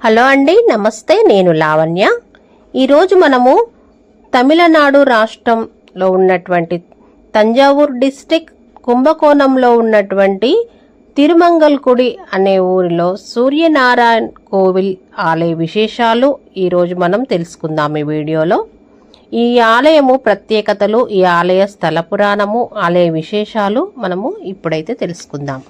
Hello అండి నమస్తే నేను లావణ్య. ఈరోజు మనము తమిళనాడు రాష్ట్రంలో ఉన్నటువంటి తంజావూర్ డిస్టిక్ కుంభకోణంలో ఉన్నటువంటి తిరుమంగల్కుడి అనే ఊరిలో సూర్యనారాయణ కోవిల్ ఆలయ విశేషాలు ఈరోజు మనం తెలుసుకుందాం ఈ వీడియోలో. ఈ ఆలయము ప్రత్యేకతలు ఈ ఆలయ స్థల పురాణము ఆలయ విశేషాలు మనము ఇప్పుడైతే తెలుసుకుందాం.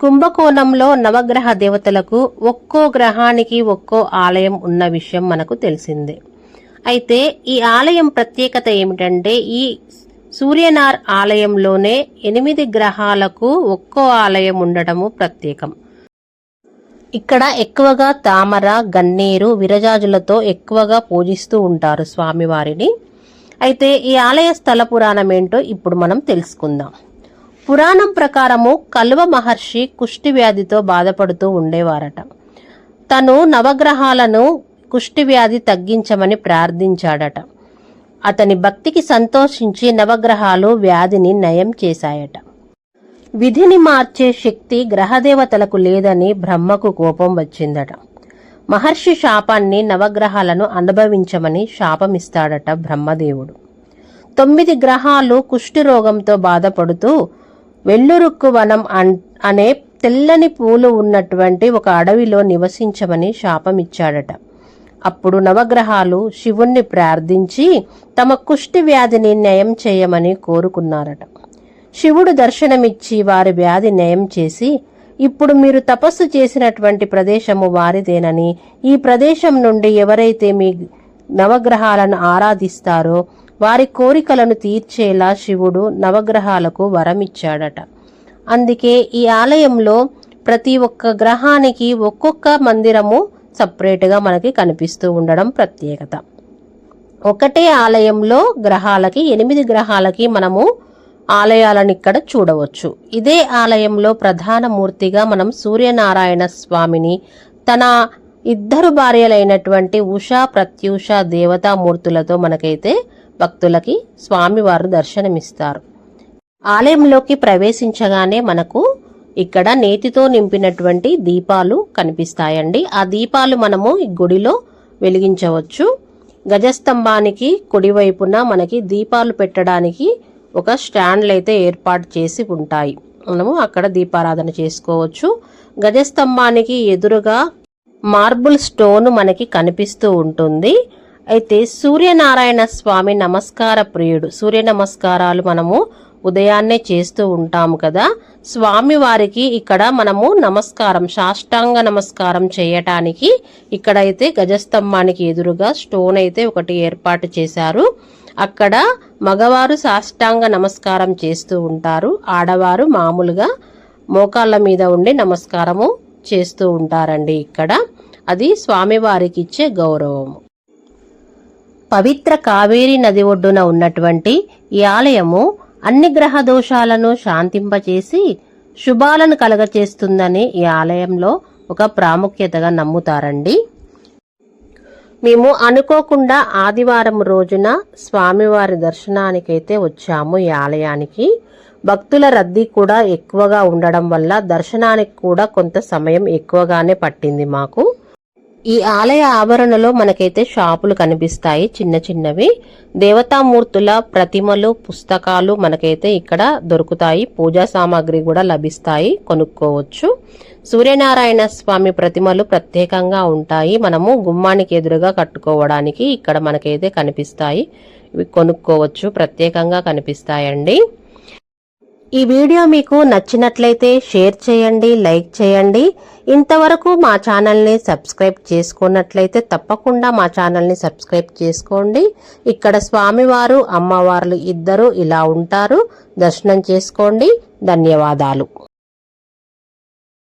కుంభకోణంలో నవగ్రహ దేవతలకు ఒక్కో గ్రహానికి ఒక్కో ఆలయం ఉన్న విషయం మనకు తెలిసిందే. అయితే ఈ ఆలయం ప్రత్యేకత ఏమిటంటే ఈ సూర్యనార్ ఆలయంలోనే ఎనిమిది గ్రహాలకు ఒక్కో ఆలయం ఉండటము ప్రత్యేకం. ఇక్కడ ఎక్కువగా తామర గన్నేరు విరజాజులతో ఎక్కువగా పూజిస్తూ ఉంటారు స్వామివారిని. అయితే ఈ ఆలయ స్థల పురాణం ఏంటో ఇప్పుడు మనం తెలుసుకుందాం. పురాణం ప్రకారము కల్వ మహర్షి కుష్టి వ్యాధితో బాధపడుతూ ఉండేవారట. తను నవగ్రహాలను కుష్టి వ్యాధి తగ్గించమని ప్రార్థించాడట. అతని భక్తికి సంతోషించి నవగ్రహాలు వ్యాధిని నయం చేశాయట. విధిని మార్చే శక్తి గ్రహదేవతలకు లేదని బ్రహ్మకు కోపం వచ్చిందట. మహర్షి శాపాన్ని నవగ్రహాలను అనుభవించమని శాపమిస్తాడట బ్రహ్మదేవుడు. తొమ్మిది గ్రహాలు కుష్టి రోగంతో బాధపడుతూ వెల్లురుక్కు వనం అనే తెల్లని పూలు ఉన్నటువంటి ఒక అడవిలో నివసించమని శాపమిచ్చాడట. అప్పుడు నవగ్రహాలు శివుణ్ణి ప్రార్థించి తమ కుష్టి వ్యాధిని నయం చేయమని కోరుకున్నారట. శివుడు దర్శనమిచ్చి వారి వ్యాధి నయం చేసి ఇప్పుడు మీరు తపస్సు చేసినటువంటి ప్రదేశము వారిదేనని ఈ ప్రదేశం నుండి ఎవరైతే మీ నవగ్రహాలను ఆరాధిస్తారో వారి కోరికలను తీర్చేలా శివుడు నవగ్రహాలకు వరమిచ్చాడట. అందుకే ఈ ఆలయంలో ప్రతి ఒక్క గ్రహానికి ఒక్కొక్క మందిరము సపరేట్గా మనకి కనిపిస్తూ ఉండడం ప్రత్యేకత. ఒకటే ఆలయంలో గ్రహాలకి ఎనిమిది గ్రహాలకి మనము ఆలయాలను ఇక్కడ చూడవచ్చు. ఇదే ఆలయంలో ప్రధాన మూర్తిగా మనం సూర్యనారాయణ స్వామిని తన ఇద్దరు భార్యలైనటువంటి ఉషా ప్రత్యూష దేవతామూర్తులతో మనకైతే భక్తులకి స్వామివారు దర్శనమిస్తారు. ఆలయంలోకి ప్రవేశించగానే మనకు ఇక్కడ నేతితో నింపినటువంటి దీపాలు కనిపిస్తాయండి. ఆ దీపాలు మనము ఈ గుడిలో వెలిగించవచ్చు. గజస్తంభానికి కుడివైపున మనకి దీపాలు పెట్టడానికి ఒక స్టాండ్లు అయితే ఏర్పాటు చేసి ఉంటాయి. మనము అక్కడ దీపారాధన చేసుకోవచ్చు. గజస్తంభానికి ఎదురుగా మార్బుల్ స్టోన్ మనకి కనిపిస్తూ ఉంటుంది. అయితే సూర్యనారాయణ స్వామి నమస్కార ప్రియుడు. సూర్య నమస్కారాలు మనము ఉదయాన్నే చేస్తూ ఉంటాము కదా. స్వామి వారికి ఇక్కడ మనము నమస్కారం సాష్టాంగ నమస్కారం చేయటానికి ఇక్కడైతే గజస్తంభానికి ఎదురుగా స్టోన్ అయితే ఒకటి ఏర్పాటు చేశారు. అక్కడ మగవారు సాష్టాంగ నమస్కారం చేస్తూ ఉంటారు. ఆడవారు మామూలుగా మోకాళ్ళ మీద ఉండి నమస్కారము చేస్తూ ఉంటారండి ఇక్కడ. అది స్వామివారికి ఇచ్చే గౌరవము. పవిత్ర కావేరీ నది ఒడ్డున ఉన్నటువంటి ఈ ఆలయము అన్ని గ్రహ దోషాలను శాంతింపచేసి శుభాలను కలగచేస్తుందని ఈ ఆలయంలో ఒక ప్రాముఖ్యతగా నమ్ముతారండి. మేము అనుకోకుండా ఆదివారం రోజున స్వామివారి దర్శనానికైతే వచ్చాము ఈ ఆలయానికి. భక్తుల రద్దీ కూడా ఎక్కువగా ఉండడం వల్ల దర్శనానికి కూడా కొంత సమయం ఎక్కువగానే పట్టింది మాకు. ఈ ఆలయ ఆవరణలో మనకైతే షాపులు కనిపిస్తాయి చిన్న చిన్నవి. దేవతామూర్తుల ప్రతిమలు పుస్తకాలు మనకైతే ఇక్కడ దొరుకుతాయి. పూజా సామాగ్రి కూడా లభిస్తాయి కొనుక్కోవచ్చు. సూర్యనారాయణ స్వామి ప్రతిమలు ప్రత్యేకంగా ఉంటాయి. మనము గుమ్మానికి ఎదురుగా కట్టుకోవడానికి ఇక్కడ మనకైతే కనిపిస్తాయి. ఇవి కొనుక్కోవచ్చు ప్రత్యేకంగా కనిపిస్తాయండి. ఈ వీడియో మీకు నచ్చినట్లయితే షేర్ చేయండి లైక్ చేయండి. ఇంతవరకు మా ఛానల్ని సబ్స్క్రైబ్ చేసుకున్నట్లయితే తప్పకుండా మా ఛానల్ని సబ్స్క్రైబ్ చేసుకోండి. ఇక్కడ స్వామివారు అమ్మవార్లు ఇద్దరు ఇలా ఉంటారు. దర్శనం చేసుకోండి. ధన్యవాదాలు.